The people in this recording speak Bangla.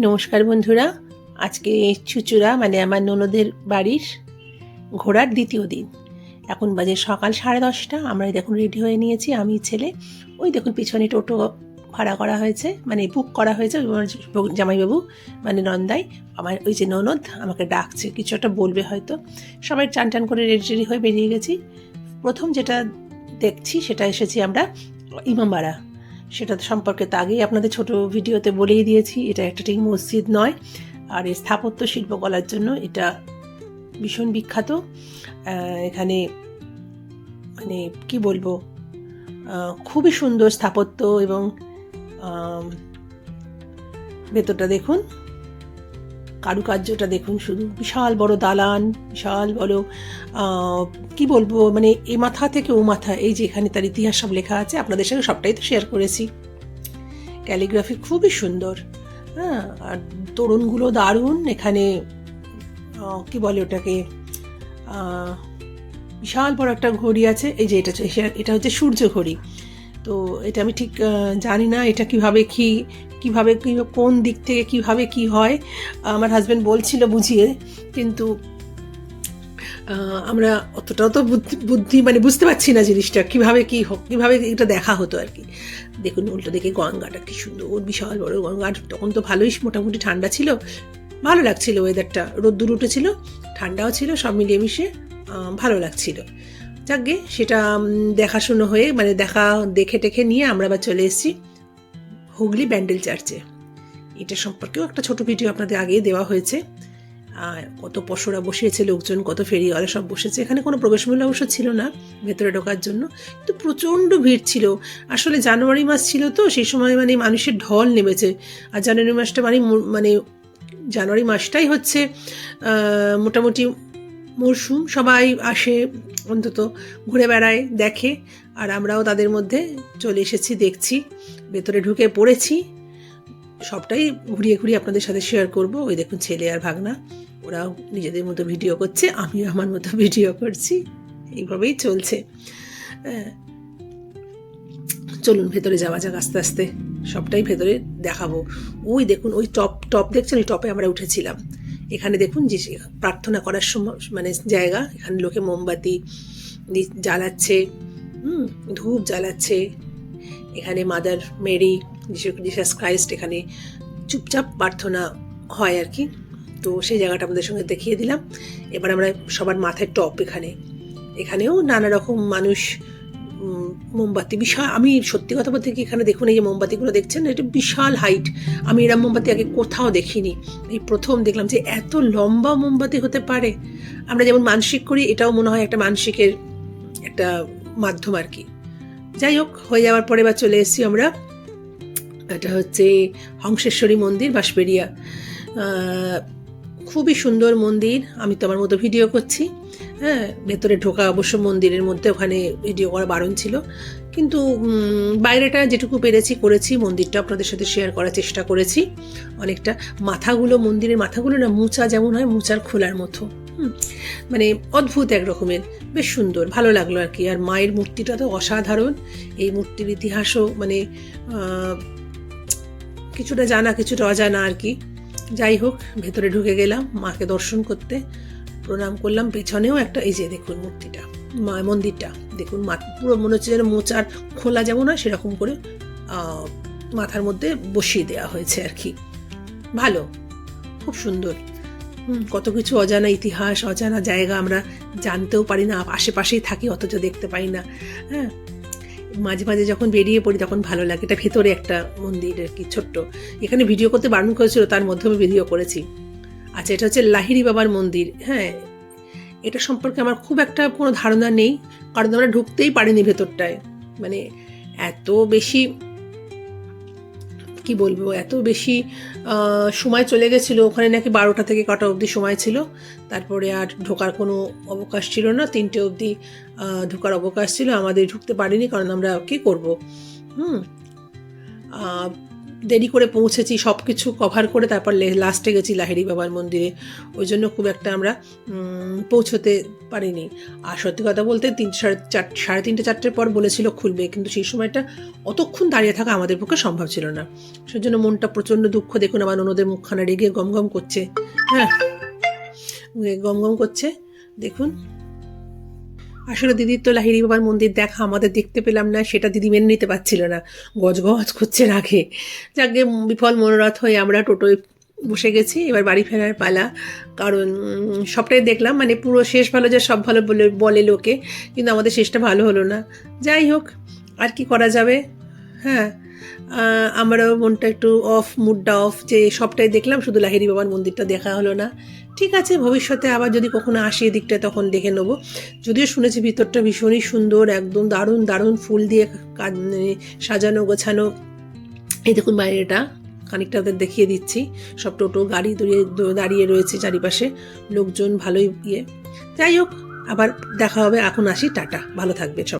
নমস্কার বন্ধুরা। আজকে চুচুড়া মানে আমার ননদের বাড়ির ঘোরার দ্বিতীয় দিন। এখন বাজে সকাল সাড়ে দশটা আমরা দেখুন রেডি হয়ে নিয়েছি, আমি, ছেলে। ওই দেখুন পিছনে টোটো ভাড়া করা হয়েছে মানে বুক করা হয়েছে জামাইবাবু মানে নন্দাই, আমার ওই যে ননদ আমাকে ডাকছে, কিছু একটা বলবে হয়তো। সবাই টান টান করে রেডি রেডি হয়ে বেরিয়ে গেছি। প্রথম যেটা দেখছি, সেটা এসেছি আমরা ইমামবাড়া। সেটা সম্পর্কে তো আগেই আপনাদের ছোট ভিডিওতে বলেই দিয়েছি, এটা একটা ঠিক মসজিদ নয়। আর এই স্থাপত্য শিল্পকলার জন্য এটা ভীষণ বিখ্যাত। এখানে মানে কি বলব খুবই সুন্দর স্থাপত্য এবং ভেতরটা দেখুন। কারুকার্যটা দেখুন, শুধু বিশাল বড় দালান, বিশাল বড় কি বলব মানে এ মাথা থেকে ও মাথা, এই যে এখানে তার ইতিহাস সব লেখা আছে, আপনাদের সঙ্গে সবটাই তো শেয়ার করেছি। ক্যালিগ্রাফি খুবই সুন্দর হ্যাঁ আর তরুণগুলো দারুণ, এখানে কি বলে ওটাকে বিশাল বড় একটা ঘড়ি আছে, এই যে এটা এটা হচ্ছে সূর্য ঘড়ি। তো এটা আমি ঠিক জানি না এটা কীভাবে কি, কীভাবে কোন দিক থেকে কীভাবে কি হয়। আমার হাজব্যান্ড বলছিল বুঝিয়ে, কিন্তু আমরা অতটাও তো বুদ্ধি- বুদ্ধি মানে বুঝতে পারছি না জিনিসটা, কীভাবে কি হোক, কীভাবে এটা দেখা হতো আর কি। দেখুন, উল্টো দেখে গঙ্গাটা কি সুন্দর, বিশাল বড় গঙ্গা তখন তো ভালোই মোটামুটি ঠান্ডা ছিল। ভালো লাগছিল ওয়েদারটা রোদ্দুর উঠেছিল, ঠান্ডাও ছিল, সব মিলিয়ে মিশে ভালো লাগছিল। যাকগে সেটা দেখাশুনো হয়ে মানে দেখা, দেখে টেখে নিয়ে আমরা আবার চলে এসেছি হুগলি ব্যান্ডেল চার্চে। এটা সম্পর্কেও একটা ছোট ভিডিও আপনাদের আগেই দেওয়া হয়েছে। আর কত পশরা বসিয়েছে, লোকজন কত ফেরিওয়ালা সব বসেছে। এখানে কোনো প্রবেশমূল্য অবশ্য ছিল না ভেতরে ঢোকার জন্য। কিন্তু প্রচণ্ড ভিড় ছিল। আসলে জানুয়ারি মাস ছিল তো, সেই সময় মানে মানুষের ঢল নেমেছে। আর জানুয়ারি মাসটা মানে মানে জানুয়ারি মাসটাই হচ্ছে মোটামুটি মরশুম সবাই আসে, অন্তত ঘুরে বেড়ায়, দেখে, আর আমরাও তাদের মধ্যে চলে এসেছি, দেখছি, ভেতরে ঢুকে পড়েছি। সবটাই ঘুরিয়ে ঘুরিয়ে আপনাদের সাথে শেয়ার করব। ওই দেখুন ছেলে আর ভাগনা, ওরাও নিজেদের মতো ভিডিও করছে, আমিও আমার মতো ভিডিও করছি। এইভাবেই চলছে। হ্যাঁ। চলুন, ভেতরে যাওয়া যাক আস্তে আস্তে। সবটাই ভেতরে দেখাবো। ওই দেখুন, ওই টপ টপ দেখছেন? ওই টপে আমরা উঠেছিলাম। এখানে দেখুন যে প্রার্থনা করার সময় মানে জায়গা, এখানে লোকে মোমবাতি জ্বালাচ্ছে, হুম, ধূপ জ্বালাচ্ছে। এখানে মাদার মেরি জিসাস ক্রাইস্ট এখানে চুপচাপ প্রার্থনা হয় আর কি তো সেই জায়গাটা আমাদের সঙ্গে দেখিয়ে দিলাম। এবার আমরা সবার মাথায় টপ এখানে। এখানেও নানা রকম মানুষ মোমবাতি, বিশাল, আমি সত্যি কথা বলতে কি এখানে দেখুন, এই যে মোমবাতিগুলো দেখছেন, এটা বিশাল হাইট আমি এরম মোমবাতি আগে কোথাও দেখিনি। এই প্রথম দেখলাম যে এত লম্বা মোমবাতি হতে পারে। আমরা যেমন মানসিক করি, এটাও মনে হয় একটা মানসিকের একটা মাধ্যম আর কি। যাই হোক, হয়ে যাওয়ার পরে বা চলে এসেছি আমরা, এটা হচ্ছে হংসেশ্বরী মন্দির, বাঁশবেড়িয়া। খুবই সুন্দর মন্দির, আমি তো আমার মতো ভিডিও করছি। হ্যাঁ ভেতরে ঢোকা অবশ্য মন্দিরের মধ্যে ওখানে ভিডিও করা বারণ ছিল। কিন্তু বাইরেটা যেটুকু পেরেছি, করেছি, মন্দিরটা আপনাদের সাথে শেয়ার করার চেষ্টা করেছি অনেকটা। মাথাগুলো, মন্দিরের মাথাগুলো না মুচা যেমন হয়, মুচার খোলার মতো। মানে অদ্ভুত এক রকমের, বেশ সুন্দর, ভালো লাগল আর কি। আর মায়ের মূর্তিটা তো অসাধারণ, এই মূর্তির ইতিহাসও মানে কিছুটা জানা, কিছুটা অজানা আর কি। যাই হোক, ভেতরে ঢুকে গেলাম, মাকে দর্শন করতে। প্রণাম করলাম, পেছনেও একটা, এই যে দেখুন মূর্তিটা, মা, মন্দিরটা, দেখুন মা পুরো মনে হচ্ছে যেন মোচার খোলা যেমন হয় সেরকম করে মাথার মধ্যে বসিয়ে দেওয়া হয়েছে আর কি। ভালো, খুব সুন্দর। কত কিছু অজানা ইতিহাস, অজানা জায়গা আমরা জানতেও পারি না, আশেপাশেই থাকি, অথচ দেখতে পাই না। হ্যাঁ মাঝে মাঝে যখন বেরিয়ে পড়ি তখন ভালো লাগে। এটা ভেতরে একটা মন্দির আর কি, ছোট্ট। এখানে ভিডিও করতে বারণ করেছিল, তার মধ্যে আমি ভিডিও করেছি। আচ্ছা এটা হচ্ছে লাহিরি বাবার মন্দির। হ্যাঁ এটা সম্পর্কে আমার খুব একটা কোনো ধারণা নেই, কারণ আমরা ঢুকতেই পারিনি ভেতরটায়। মানে এত বেশি কি বলব, এত বেশি সময় চলে গেছিল। ওখানে নাকি বারোটা থেকে কটা অবধি সময় ছিল। তারপরে আর ঢোকার কোনো অবকাশ ছিল না। তিনটে অবধি ঢোকার অবকাশ ছিল। আমাদের ঢুকতে পারিনি, কারণ আমরা কি করব? হুম দেরি করে পৌঁছেছি সব কিছু কভার করে তারপর লাস্টে গেছি লাহেরি বাবার মন্দিরে। ওই জন্য খুব একটা আমরা পৌঁছতে পারিনি। আর সত্যি কথা বলতে তিন, সাড়ে চার, সাড়ে তিনটে, চারটের পর বলেছিল খুলবে, কিন্তু সেই সময়টা অতক্ষণ দাঁড়িয়ে থাকা আমাদের পক্ষে সম্ভব ছিল না। সেজন্য মনটা প্রচণ্ড দুঃখ, দেখুন আমার ওনাদের মুখখানা রেগে গম গম করছে। হ্যাঁ গম গম করছে, দেখুন। আসলে দিদির তো লাহিড়ি বাবার মন্দির দেখা আমাদের দেখতে পেলাম না, সেটা দিদি মেনে নিতে পারছিল না। গজ গজ করছে রাখে যাকে বিফল মনোরথ হয়ে আমরা টোটোয় বসে গেছি, এবার বাড়ি ফেরার পালা। কারণ সবটাই দেখলাম মানে পুরো শেষ ভালো যে সব ভালো বলে বলে লোকে, কিন্তু আমাদের শেষটা ভালো হলো না। যাই হোক, আর কি করা যাবে? হ্যাঁ আমারও মনটা একটু অফ মুডটা অফ যে সবটাই দেখলাম, শুধু লাহিড়ি বাবার মন্দিরটা দেখা হলো না। ঠিক আছে, ভবিষ্যতে আবার যদি কখনো আসি এদিকটা, তখন দেখে নেব। যদিও শুনেছি ভিতরটা ভীষণই সুন্দর, একদম দারুণ দারুণ ফুল দিয়ে মানে সাজানো, গোছানো। এই দেখুন বাইরেটা, খানিকটা ওদের দেখিয়ে দিচ্ছি। সব টোটো, গাড়ি দাঁড়িয়ে দাঁড়িয়ে রয়েছে চারিপাশে। লোকজন ভালোই ইয়ে। যাই হোক, আবার দেখা হবে। এখন আসি, টাটা। ভালো থাকবে সব।